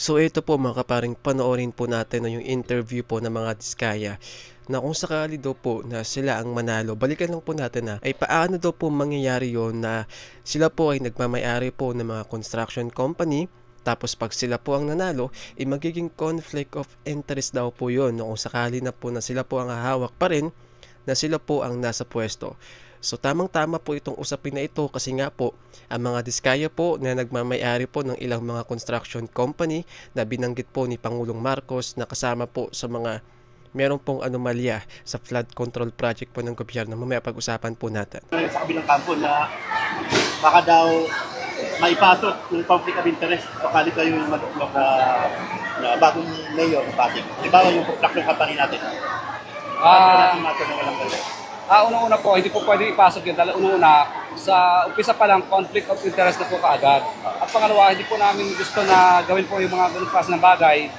So ito po mga kaparing panoorin po natin no, yung interview po ng mga Diskaya na kung sakali daw po na sila ang manalo, balikan lang po natin na ay paano daw po mangyayari yon na sila po ay nagmamayari po ng mga construction company tapos pag sila po ang nanalo, ay magiging conflict of interest daw po yon no, kung sakali na po na sila po ang hahawak pa rin na sila po ang nasa pwesto. So tamang-tama po itong usapin na ito kasi nga po ang mga diskaya po na nagmamayari po ng ilang mga construction company na binanggit po ni Pangulong Marcos na kasama po sa mga meron pong anomalya sa flood control project po ng gobyerno. Mamaya pag-usapan po natin. sa kabilang kampo na baka daw maipasok yung conflict of interest sakali kayo yung mag-block na, na bagong mayor ng Pasig. Halimbawa yung construction company natin. Ah, natin natin na walang ganyan. Ah, una-una po, hindi po pwede ipasok yun. Dahil una-una, sa umpisa pa lang, conflict of interest na po kaagad. At pangalawa, hindi po namin gusto na gawin po yung mga ganung klase ng bagay.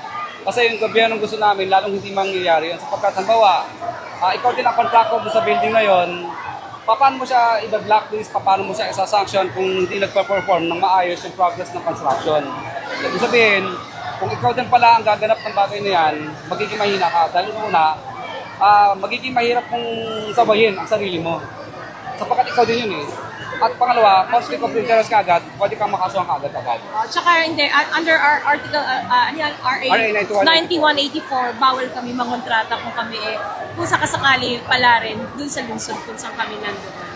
Kasi yung gobyerno gusto namin, lalong hindi mangyayari yun. Sapagkat, halimbawa, ah, ikaw din ang contractor sa building na yon, paano mo siya i-blacklist, paano mo siya isa-sanction kung hindi nagpa-perform ng maayos yung progress ng construction. Ibig sabihin, kung ikaw din pala ang gaganap ng bagay na yan, magiging mahina ka. Dahil una, ah magiging mahirap kung sabayin ang sarili mo. Sapagkat ikaw din yun eh. At pangalawa, conflict of interest ka agad, pwede kang makasuhan ka agad agad. Uh, tsaka hindi, uh, under our article, uh, uh, yan, RA, RA 9184, bawal kami mangontrata kung kami eh, kung sakasakali pala rin, dun sa lungsod kung saan kami nandun.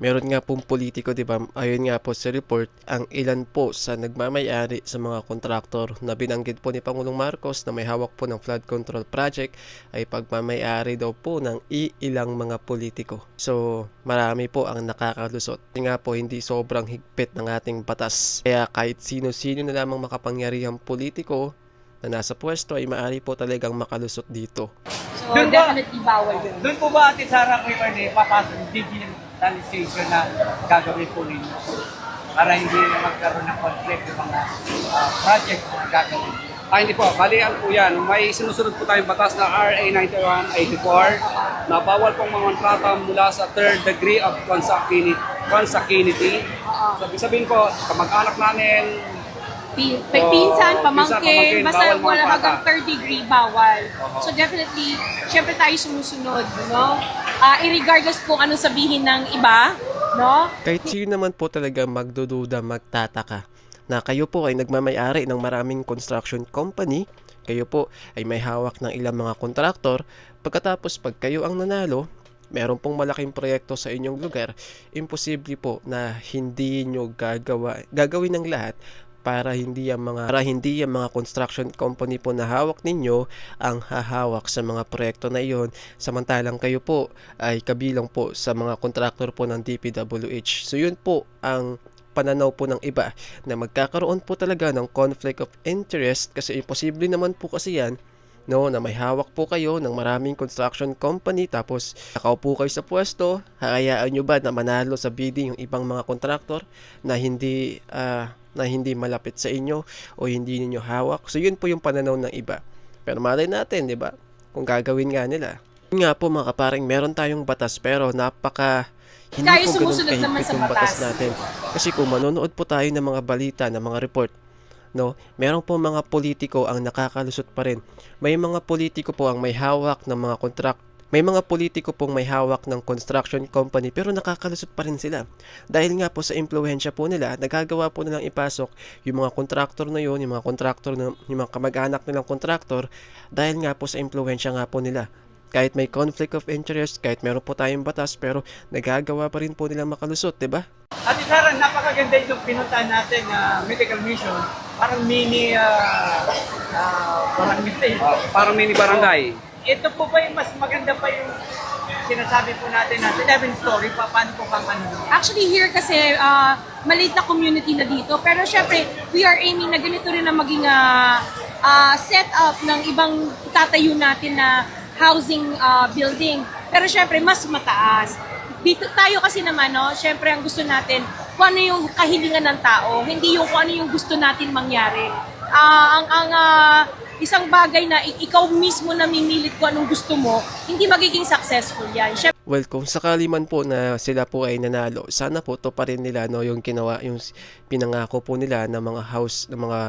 Meron nga pong politiko, di ba? Ayon nga po sa report, ang ilan po sa nagmamayari sa mga kontraktor na binanggit po ni Pangulong Marcos na may hawak po ng flood control project ay pagmamayari daw po ng iilang mga politiko. So, marami po ang nakakalusot. Kasi nga po, hindi sobrang higpit ng ating batas. Kaya kahit sino-sino na lamang makapangyarihang politiko na nasa pwesto ay maaari po talagang makalusot dito. So, Doon ba- definitely bawal yun. Doon po ba Ate Sarah kayo pwede papasok yung digitalization na gagawin po ninyo para hindi magkaroon ng conflict yung mga ah, project na gagawin. Ah, hindi po. Balian po yan. May sinusunod po tayong batas na RA 9184 na bawal pong mangontrata mula sa third degree of consanguinity. consanguinity. So, ibig sabihin po, kamag-anak namin, Pin, Oo, pinsan, pamangkin, pamangkin, basta wala hanggang third degree, bawal. So definitely, syempre tayo sumusunod, no? Uh, irregardless kung anong sabihin ng iba, no? Kahit sino naman po talaga magdududa, magtataka na kayo po ay nagmamayari ng maraming construction company, kayo po ay may hawak ng ilang mga kontraktor, pagkatapos pag kayo ang nanalo, meron pong malaking proyekto sa inyong lugar, imposible po na hindi nyo gagawa, gagawin ng lahat para hindi ang mga para hindi ang mga construction company po na hawak ninyo ang hahawak sa mga proyekto na iyon samantalang kayo po ay kabilang po sa mga kontraktor po ng DPWH. So yun po ang pananaw po ng iba na magkakaroon po talaga ng conflict of interest kasi imposible naman po kasi yan no na may hawak po kayo ng maraming construction company tapos nakaupo kayo sa pwesto hayaan nyo ba na manalo sa bidding yung ibang mga kontraktor na hindi ah, na hindi malapit sa inyo o hindi ninyo hawak. So yun po yung pananaw ng iba. Pero malay natin di ba? Kung gagawin nga nila. Yun nga po mga kaparing meron tayong batas pero napaka hindi Tayo po ganun kahigpit yung batas batas. natin. Kasi kung manonood po tayo ng mga balita ng mga report no meron po mga politiko ang nakakalusot pa rin. May mga politiko po ang may hawak ng mga contract may mga politiko pong may hawak ng construction company pero nakakalusot pa rin sila. Dahil nga po sa impluensya po nila, nagagawa po nilang ipasok yung mga kontraktor na yun, yung mga kontraktor na, yung mga kamag-anak nilang kontraktor dahil nga po sa impluensya nga po nila. Kahit may conflict of interest, kahit meron po tayong batas, pero nagagawa pa rin po nilang makalusot, di ba? Ate Sarah, napakaganda itong pinuntahan natin na medical mission. Parang mini uh, barangay. parang mini barangay. Ito po ba yung mas maganda pa yung sinasabi po natin na 11 story pa, paano po pang ano? Actually here kasi uh, maliit na community na dito. Pero syempre, we are aiming na ganito rin na maging uh, uh, setup ng ibang itatayo natin na housing uh, building. Pero syempre, mas mataas. Dito tayo kasi naman, no, syempre ang gusto natin, kung ano yung kahilingan ng tao, hindi yung kung ano yung gusto natin mangyari. Ah, ang ang ah, isang bagay na ikaw mismo namimilit kung anong gusto mo, hindi magiging successful yan. Syempre, Well, kung sakali man po na sila po ay nanalo, sana po to pa rin nila no yung ginawa yung pinangako po nila ng mga house ng mga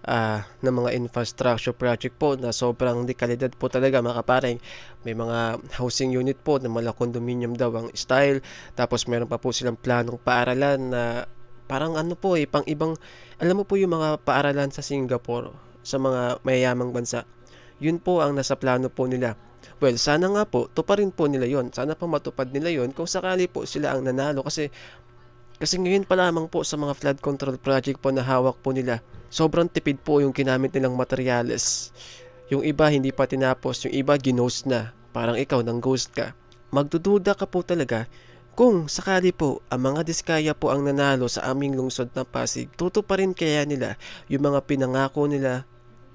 ah ng mga infrastructure project po na sobrang di kalidad po talaga mga kapareng. May mga housing unit po na mala condominium daw ang style. Tapos meron pa po silang planong paaralan na parang ano po eh, pang ibang, alam mo po yung mga paaralan sa Singapore, sa mga mayayamang bansa. Yun po ang nasa plano po nila. Well, sana nga po, tuparin po nila yon. Sana pa matupad nila yon kung sakali po sila ang nanalo kasi kasi ngayon pa lamang po sa mga flood control project po na hawak po nila, sobrang tipid po yung ginamit nilang materyales. Yung iba hindi pa tinapos, yung iba ginost na. Parang ikaw nang ghost ka. Magdududa ka po talaga kung sakali po ang mga diskaya po ang nanalo sa aming lungsod ng Pasig, tuto pa rin kaya nila yung mga pinangako nila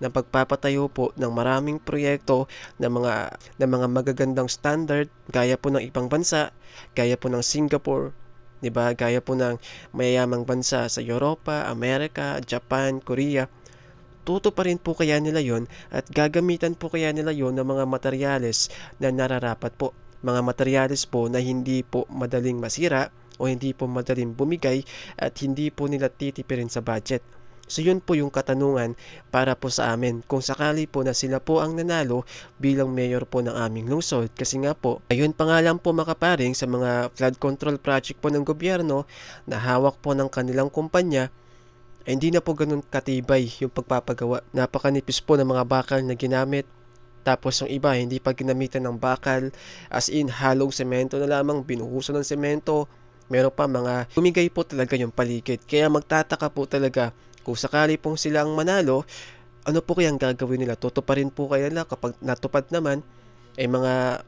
na pagpapatayo po ng maraming proyekto ng mga ng mga magagandang standard gaya po ng ibang bansa, gaya po ng Singapore, 'di ba? Gaya po ng mayayamang bansa sa Europa, Amerika, Japan, Korea. Tuto pa rin po kaya nila yon at gagamitan po kaya nila yon ng mga materyales na nararapat po. Mga materyales po na hindi po madaling masira o hindi po madaling bumigay at hindi po nila titipirin sa budget. So yun po yung katanungan para po sa amin kung sakali po na sila po ang nanalo bilang mayor po ng aming lungsod kasi nga po ayun pa nga lang po makaparing sa mga flood control project po ng gobyerno na hawak po ng kanilang kumpanya ay hindi na po ganun katibay yung pagpapagawa. Napakanipis po ng mga bakal na ginamit tapos yung iba hindi pa ginamitan ng bakal as in halong semento na lamang binuhusan ng semento meron pa mga bumigay po talaga yung paligid kaya magtataka po talaga kung sakali pong sila ang manalo, ano po kayang gagawin nila? Tutuparin po kaya nila kapag natupad naman, ay mga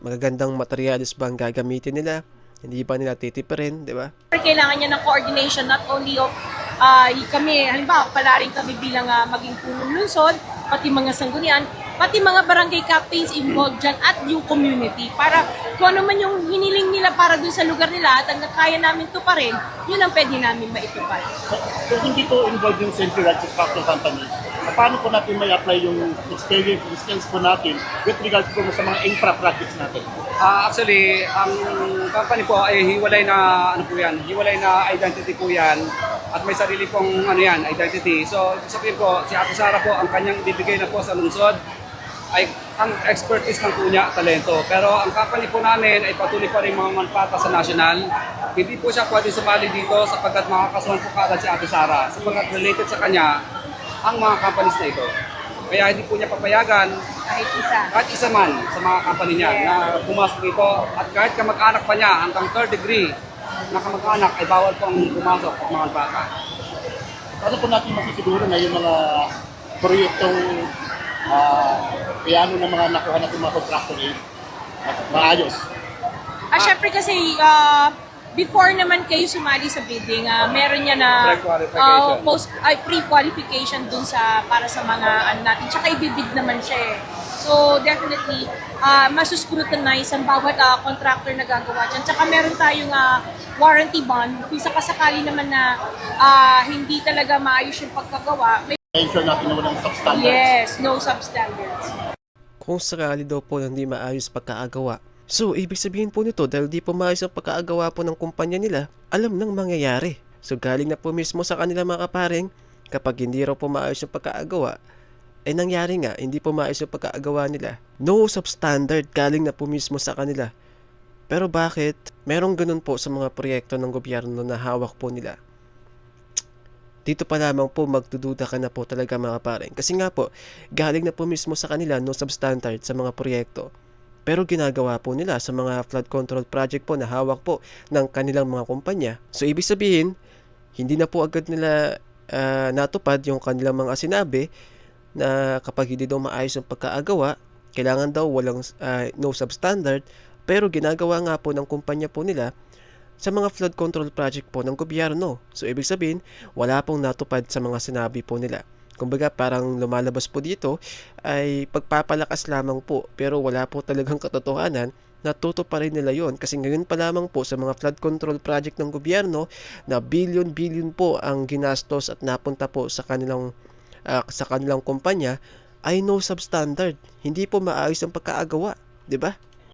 magagandang materyales ba ang gagamitin nila? Hindi ba nila titipirin, di ba? kailangan niya ng coordination not only of ah, kami, halimbawa, pala rin kami bilang ah, maging punong lungsod, pati mga sanggunian, pati mga barangay captains involved dyan at yung community para kung ano man yung hiniling nila para dun sa lugar nila at ang kaya namin to pa rin, yun ang pwede namin maitupad. Kung hindi po involved yung Century Right Construction Company, paano po natin may apply yung experience, yung skills po natin with regards po sa mga infra projects natin? Ah, actually, ang company po ay hiwalay na ano po 'yan, hiwalay na identity po 'yan at may sarili pong ano 'yan, identity. So, ibig sabihin po, si Ate Sara po ang kanyang ibibigay na po sa lungsod ay ang expertise ng po niya, talento. Pero ang company po namin ay patuloy pa rin mga manpata sa national. Hindi po siya pwede sumali dito sapagkat makakasuhan po kaagad si Ate Sara sapagkat related sa kanya ang mga companies na ito. Kaya hindi po niya papayagan Kahit isa. kahit isa man sa mga company niya na pumasok dito at kahit kamag-anak pa niya hanggang third degree na kamag-anak ay bawal pong pumasok at mga bata. Paano po natin masisiguro na yung mga proyektong uh, piano ng mga nakuha natin mga contractor ay mas maayos? Ah, syempre kasi ah, before naman kayo sumali sa bidding, ah, meron niya na Pre-qualification. ah, post ay pre-qualification dun sa para sa mga ano natin. Tsaka ibibid naman siya eh. So definitely ah masuscrutinize ang bawat ah, contractor na gagawa dyan. Tsaka meron tayong ah, warranty bond. Kung sakasakali naman na ah, hindi talaga maayos yung pagkagawa, may Ensure natin na walang substandards. yes, no substandards. Kung sakali daw po na hindi maayos pagkaagawa. So, ibig sabihin po nito, dahil di po maayos ang pagkaagawa po ng kumpanya nila, alam nang mangyayari. So, galing na po mismo sa kanila mga kaparing, kapag hindi raw po maayos yung pagkaagawa, ay nangyari nga, hindi po maayos yung pagkaagawa nila. No substandard, galing na po mismo sa kanila. Pero bakit? Merong ganun po sa mga proyekto ng gobyerno na hawak po nila. Dito pa lamang po magdududa ka na po talaga mga pareng. Kasi nga po, galing na po mismo sa kanila no substandard sa mga proyekto. Pero ginagawa po nila sa mga flood control project po na hawak po ng kanilang mga kumpanya. So ibig sabihin, hindi na po agad nila ah, natupad yung kanilang mga sinabi na kapag hindi daw maayos yung pagkaagawa, kailangan daw walang ah, no substandard, pero ginagawa nga po ng kumpanya po nila sa mga flood control project po ng gobyerno. So ibig sabihin, wala pong natupad sa mga sinabi po nila. Kumbaga parang lumalabas po dito ay pagpapalakas lamang po pero wala po talagang katotohanan natuto pa rin nila yon kasi ngayon pa lamang po sa mga flood control project ng gobyerno na billion-billion po ang ginastos at napunta po sa kanilang ah, sa kanilang kumpanya ay no substandard. Hindi po maayos ang pagkaagawa, 'di ba?